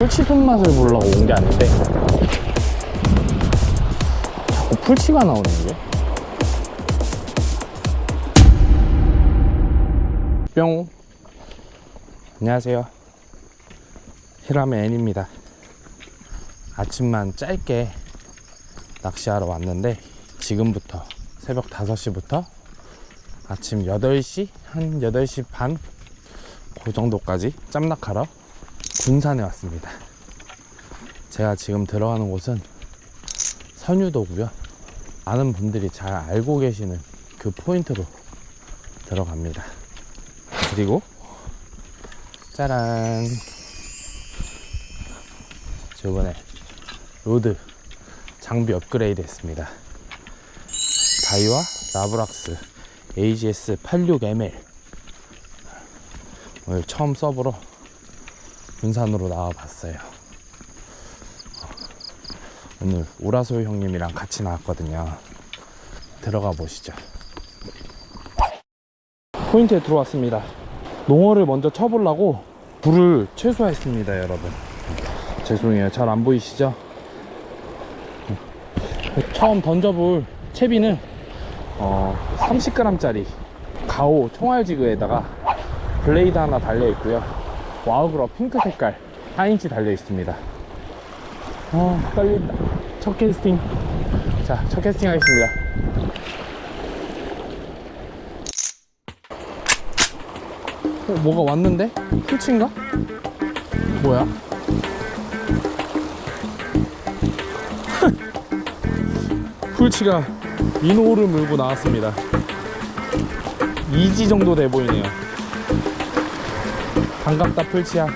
풀치 손맛을 보려고 온 게 아닌데. 자꾸 풀치가 나오네 이게. 뿅. 안녕하세요. 히라메 N입니다. 아침만 짧게 낚시하러 왔는데 지금부터 새벽 5시부터 아침 8시 한 8시 반? 그 정도까지 짬낚하러 군산에 왔습니다. 제가 지금 들어가는 곳은 선유도고요. 많은 분들이 잘 알고 계시는 그 포인트로 들어갑니다. 그리고 짜란 저번에 로드 장비 업그레이드 했습니다. 다이와 라브락스 AGS 86ML 오늘 처음 서브로 군산으로 나와봤어요. 오늘 오라솔 형님이랑 같이 나왔거든요. 들어가 보시죠. 포인트에 들어왔습니다. 농어를 먼저 쳐보려고 불을 최소화했습니다, 여러분. 죄송해요. 잘 안 보이시죠? 처음 던져볼 채비는 어, 30g짜리 가오 총알지그에다가 블레이드 하나 달려 있고요. 와우그러 핑크 색깔 4인치 달려 있습니다. 어, 떨린다. 첫 캐스팅. 자, 첫 캐스팅 하겠습니다. 어, 뭐가 왔는데? 풀치인가? 뭐야? 풀치가 민호를 물고 나왔습니다. 2지 정도 돼 보이네요. 반갑다 풀치야.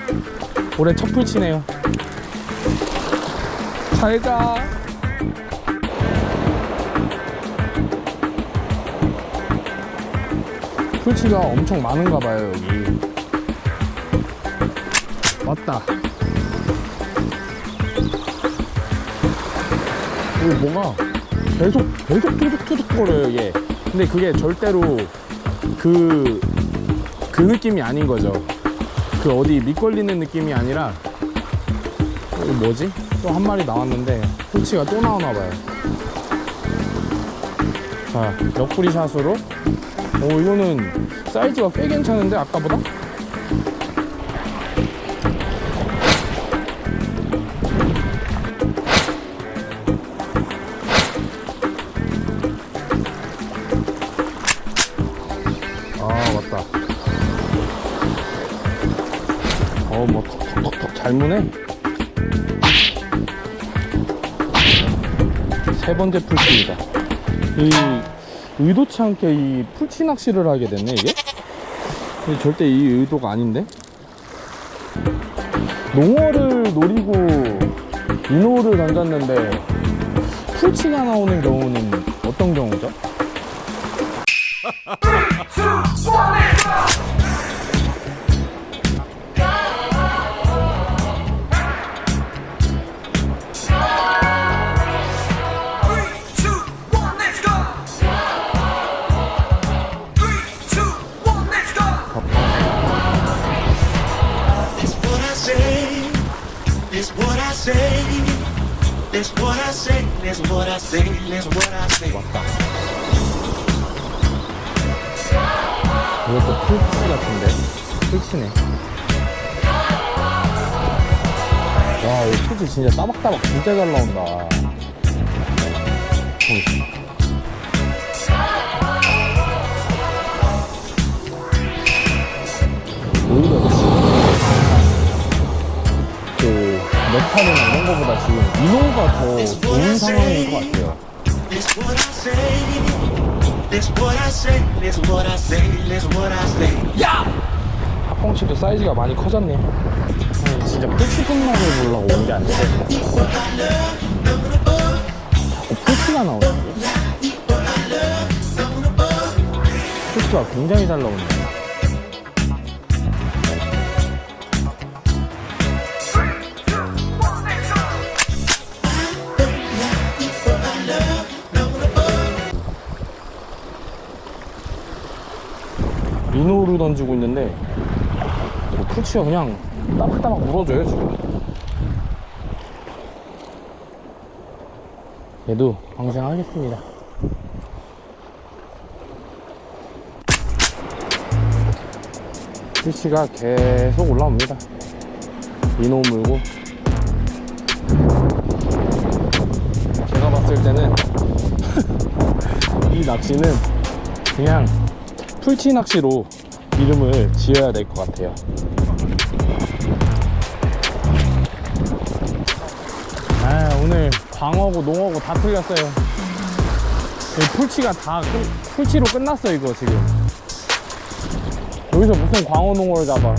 올해 첫 풀치네요. 잘가. 풀치가 엄청 많은가 봐요 여기. 왔다. 여기 뭐가 계속 계속 뚜둑뚜둑 거려요 이게. 근데 그게 절대로 그, 그 느낌이 아닌 거죠 그 어디 밑걸리는 느낌이 아니라 이거 뭐지? 또 한 마리 나왔는데 풀치가 또 나오나 봐요 자 옆구리 샷으로 오 이거는 사이즈가 꽤 괜찮은데 아까보다? 아 맞다 어, 뭐, 톡톡톡톡 잘 무네. 세 번째 풀치입니다. 이, 의도치 않게 이 풀치 낚시를 하게 됐네, 이게? 이게 절대 이 의도가 아닌데? 농어를 노리고 인호를 던졌는데 풀치가 나오는 경우는 어떤 경우죠? It's what I say. It's what I say. 왔다. 이것도 풀치 같은데? 풀치네. 와, 이 풀치 진짜 따박따박 진짜 잘 나온다. 어이. 오히려 그 메탈이나 이런 거보다 지금 민호가 더 좋은 상황인 것 같아요. Say. 합봉치도 사이즈가 많이 커졌네. 아니, 진짜 손맛을 보려고 온 게 아닌데. 자꾸 풀치가 나오네. 풀치가 굉장히 잘 나오네. 우측으로 던지고 있는데 뭐 풀치가 그냥 따박따박 물어줘요 지금. 얘도 방생하겠습니다. 풀치가 계속 올라옵니다. 이놈 물고. 제가 봤을 때는 이 낚시는 그냥 풀치 낚시로 이름을 지어야 될 것 같아요. 아, 오늘 광어고 농어고 다 틀렸어요. 이 풀치가 다 끝, 풀치로 끝났어 이거 지금. 여기서 무슨 광어 농어를 잡아?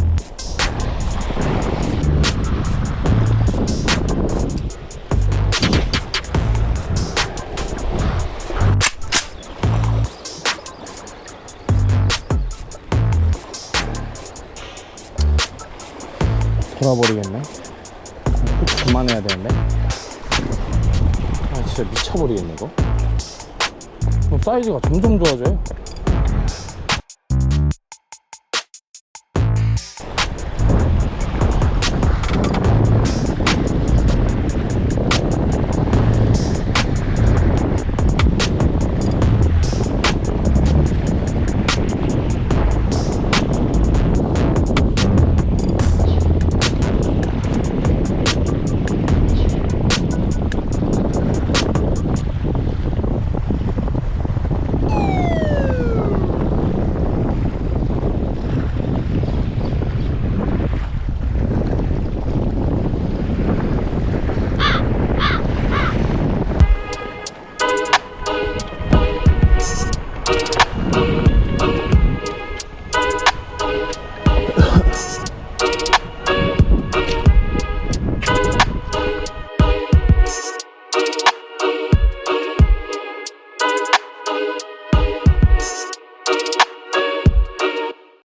돌아버리겠네. 그만해야 되는데. 아 진짜 미쳐버리겠네 이거 어, 사이즈가 점점 좋아져요 Podcast.